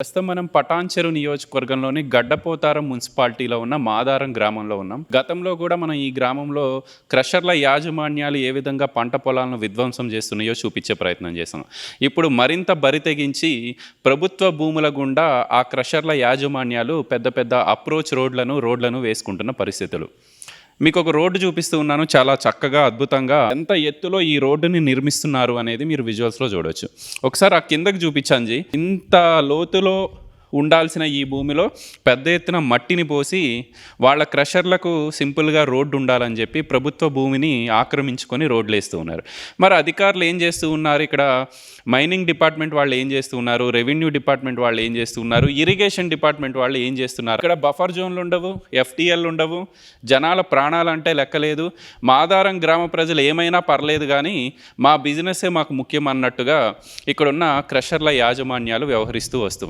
ప్రస్తుతం మనం పటాన్చెరు నియోజకవర్గంలోని గడ్డపోతారం మున్సిపాలిటీలో ఉన్న మాదారం గ్రామంలో ఉన్నాం. గతంలో కూడా మనం ఈ గ్రామంలో క్రషర్ల యాజమాన్యాలు ఏ విధంగా పంట పొలాలను విధ్వంసం చేస్తున్నాయో చూపించే ప్రయత్నం చేసాం ఇప్పుడు మరింత బరితెగించి ప్రభుత్వ భూముల గుండా ఆ క్రషర్ల యాజమాన్యాలు పెద్ద పెద్ద అప్రోచ్ రోడ్లను రోడ్లను వేసుకుంటున్న పరిస్థితులు. మీకు ఒక రోడ్డు చూపిస్తూ ఉన్నాను. చాలా చక్కగా అద్భుతంగా. ఎంత ఎత్తులో ఈ రోడ్డుని నిర్మిస్తున్నారు అనేది మీరు విజువల్స్లో చూడొచ్చు. ఒకసారి ఆ కిందకి చూపించండి. ఇంత లోతులో ఉండాల్సిన ఈ భూమిలో పెద్ద ఎత్తున మట్టిని పోసి వాళ్ళ క్రషర్లకు సింపుల్గా రోడ్డు ఉండాలని చెప్పి ప్రభుత్వ భూమిని ఆక్రమించుకొని రోడ్లు వేస్తూ ఉన్నారు. మరి అధికారులు ఏం చేస్తూ ఉన్నారు? ఇక్కడ మైనింగ్ డిపార్ట్మెంట్ వాళ్ళు ఏం చేస్తూ ఉన్నారు? రెవెన్యూ డిపార్ట్మెంట్ వాళ్ళు ఏం చేస్తూ ఉన్నారు? ఇరిగేషన్ డిపార్ట్మెంట్ వాళ్ళు ఏం చేస్తున్నారు ఇక్కడ బఫర్ జోన్లు ఉండవు ఎఫ్టీఎల్ ఉండవు జనాల ప్రాణాలంటే లెక్కలేదు. మాదారం గ్రామ ప్రజలు ఏమైనా పర్లేదు కానీ మా బిజినెస్సే మాకు ముఖ్యం అన్నట్టుగా ఇక్కడున్న క్రషర్ల యాజమాన్యాలు వ్యవహరిస్తూ వస్తూ